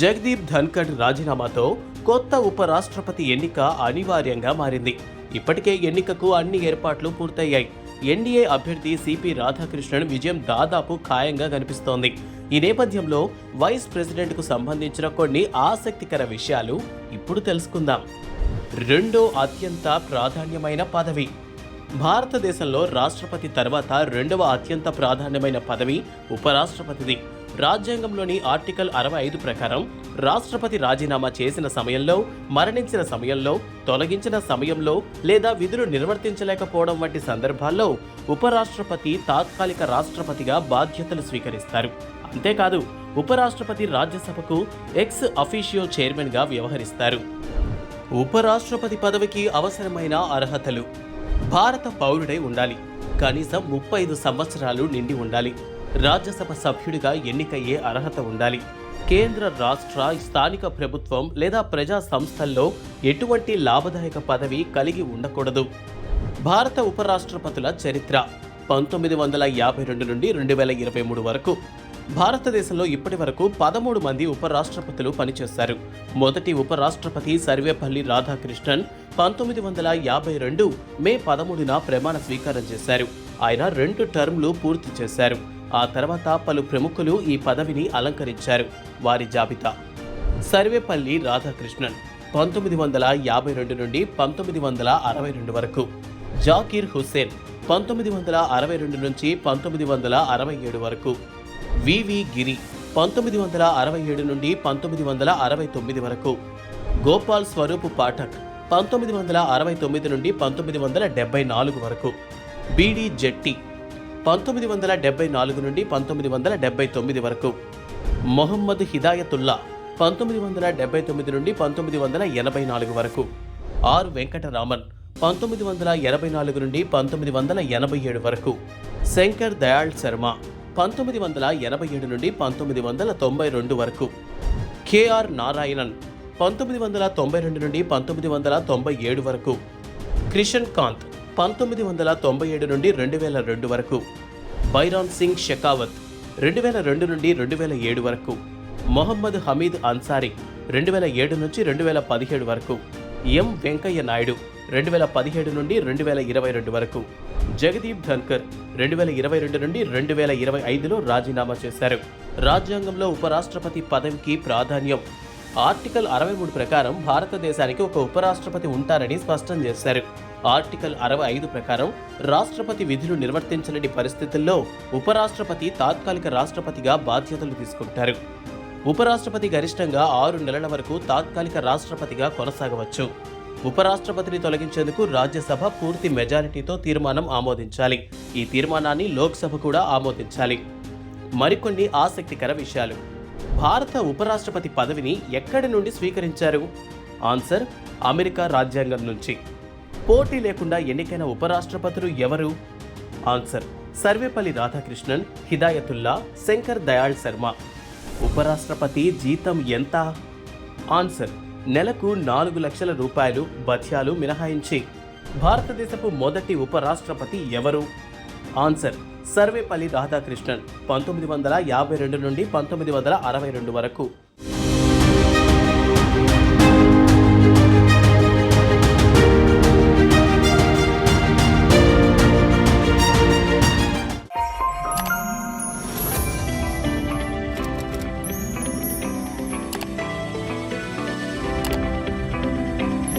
జగదీప్ ధన్కడ్ రాజీనామాతో కొత్త ఉపరాష్ట్రపతి ఎన్నిక అనివార్యంగా మారింది. ఇప్పటికే ఎన్నికకు అన్ని ఏర్పాట్లు పూర్తయ్యాయి. ఎన్డీఏ అభ్యర్థి సిపి రాధాకృష్ణన్ విజయం దాదాపు ఖాయంగా కనిపిస్తోంది. ఈ నేపథ్యంలో వైస్ ప్రెసిడెంట్కు సంబంధించిన కొన్ని ఆసక్తికర విషయాలు ఇప్పుడు తెలుసుకుందాం. రెండో అత్యంత ప్రాధాన్యమైన పదవి. భారతదేశంలో రాష్ట్రపతి తర్వాత రెండవ అత్యంత ప్రాధాన్యమైన పదవి ఉపరాష్ట్రపతిది. రాజ్యాంగంలోని ఆర్టికల్ అరవై ఐదు ప్రకారం రాష్ట్రపతి రాజీనామా చేసిన సమయంలో మరణించిన సమయంలో తొలగించిన సమయంలో లేదా విధులు నిర్వర్తించలేకపోవడం వంటి సందర్భాల్లో ఉపరాష్ట్రపతి తాత్కాలిక రాష్ట్రపతిగా బాధ్యతలు స్వీకరిస్తారు. అంతేకాదు ఉపరాష్ట్రపతి రాజ్యసభకు ఎక్స్ అఫీషియో చైర్మన్గా వ్యవహరిస్తారు. ఉపరాష్ట్రపతి పదవికి అవసరమైన అర్హతలు భారత పౌరుడై ఉండాలి. కనీసం ముప్పై ఐదు సంవత్సరాలు నిండి ఉండాలి. రాజ్యసభ సభ్యుడిగా ఎన్నికయ్యే అర్హత ఉండాలి. కేంద్ర రాష్ట్ర స్థానిక ప్రభుత్వం లేదా ప్రజా సంస్థల్లో ఎటువంటి లాభదాయక పదవి కలిగి ఉండకూడదు. భారత ఉపరాష్ట్రపతుల చరిత్ర. పంతొమ్మిది వందల యాభై రెండు నుండి రెండు వేల ఇరవై మూడు వరకు. భారతదేశంలో ఇప్పటి వరకు పదమూడు మంది ఉపరాష్ట్రపతులు పనిచేశారు. మొదటి ఉపరాష్ట్రపతి సర్వేపల్లి రాధాకృష్ణన్ పంతొమ్మిది వందల యాభై రెండు మే పదమూడున ప్రమాణ స్వీకారం చేశారు. ఆయన రెండు టర్మ్లు పూర్తి చేశారు. ఆ తర్వాత పలు ప్రముఖులు ఈ పదవిని అలంకరించారు. వారి జాబితా సర్వేపల్లి రాధాకృష్ణన్ పంతొమ్మిది వందల యాభై రెండు నుండి పంతొమ్మిది వందల అరవై రెండు వరకు. జాకీర్ హుస్సేన్ పంతొమ్మిది వందల అరవై రెండు నుంచి పంతొమ్మిది వందల అరవై ఏడు వరకు. వివి గిరి పంతొమ్మిది వందల అరవై ఏడు నుండి పంతొమ్మిది వందల అరవై తొమ్మిది వరకు. గోపాల్ స్వరూప్ పాఠక్ పంతొమ్మిది వందల అరవై తొమ్మిది నుండి పంతొమ్మిది వందల డెబ్బై నాలుగు వరకు. బీడి జెట్టి పంతొమ్మిది వందల డెబ్బై నాలుగు నుండి పంతొమ్మిది వందల డెబ్బై తొమ్మిది వరకు మొహమ్మద్ హిదాయతుల్లా పంతొమ్మిది వందల డెబ్బై తొమ్మిది నుండి పంతొమ్మిది వందల ఎనభై నాలుగు వరకు ఆర్ వెంకటరామన్ పంతొమ్మిది వందల ఎనభై నాలుగు నుండి పంతొమ్మిది వందల ఎనభై ఏడు వరకు శంకర్ దయాళ్ శర్మ పంతొమ్మిది వందల ఎనభై ఏడు నుండి పంతొమ్మిది వందల తొంభై రెండు వరకు కేఆర్ నారాయణన్ పంతొమ్మిది వందల తొంభై రెండు నుండి పంతొమ్మిది వందల తొంభై ఏడు వరకు క్రిషన్ కాంత్ పంతొమ్మిది వందల తొంభై ఏడు నుండి రెండు వేల రెండు వరకు. బైరాన్ సింగ్ షెకావత్ రెండు వేల రెండు నుండి రెండు వేల ఏడు వరకు. మొహమ్మద్ హమీద్ అన్సారీ రెండు వేల ఏడు నుంచి రెండు వేల పదిహేడు వరకు. ఎం వెంకయ్య నాయుడు రెండు వేల పదిహేడు నుండి రెండు వేల ఇరవై రెండు వరకు. జగదీప్ ధన్కర్ రెండు వేల ఇరవై రెండు నుండి రెండు వేల ఇరవై ఐదులో రాజీనామా చేశారు. రాజ్యాంగంలో ఉపరాష్ట్రపతి పదవికి ప్రాధాన్యం. ఆర్టికల్ అరవై మూడు ప్రకారం భారతదేశానికి ఒక ఉపరాష్ట్రపతి ఉంటారని స్పష్టం చేశారు. ఆర్టికల్ అరవై ఐదు ప్రకారం రాష్ట్రపతి విధులు నిర్వర్తించలేని పరిస్థితుల్లో ఉపరాష్ట్రపతి తాత్కాలిక రాష్ట్రపతిగా బాధ్యతలు తీసుకుంటారు. ఉపరాష్ట్రపతి గరిష్టంగా ఆరు నెలల వరకు తాత్కాలిక రాష్ట్రపతిగా కొనసాగవచ్చు. ఉపరాష్ట్రపతిని తొలగించేందుకు రాజ్యసభ పూర్తి మెజారిటీతో తీర్మానం ఆమోదించాలి. ఈ తీర్మానాన్ని లోక్సభ కూడా ఆమోదించాలి. మరికొన్ని ఆసక్తికర విషయాలు. భారత ఉపరాష్ట్రపతి పదవిని ఎక్కడి నుండి స్వీకరించారు? ఆన్సర్ అమెరికా రాజ్యాంగం నుంచి. పోటీ లేకుండా ఎన్నికైన ఉపరాష్ట్రపతులు ఎవరు? ఆన్సర్ సర్వేపల్లి రాధాకృష్ణన్ హిదాయతుల్లా శంకర్ దయాళ్ శర్మ. ఉపరాష్ట్రపతి జీతం ఎంత? ఆన్సర్ నెలకు నాలుగు లక్షల రూపాయలు భత్యాలు మినహాయించి. భారతదేశపు మొదటి ఉపరాష్ట్రపతి ఎవరు? ఆన్సర్ సర్వేపల్లి రాధాకృష్ణన్ పంతొమ్మిది వందల యాభై రెండు నుండి పంతొమ్మిది వందల అరవై రెండు వరకు.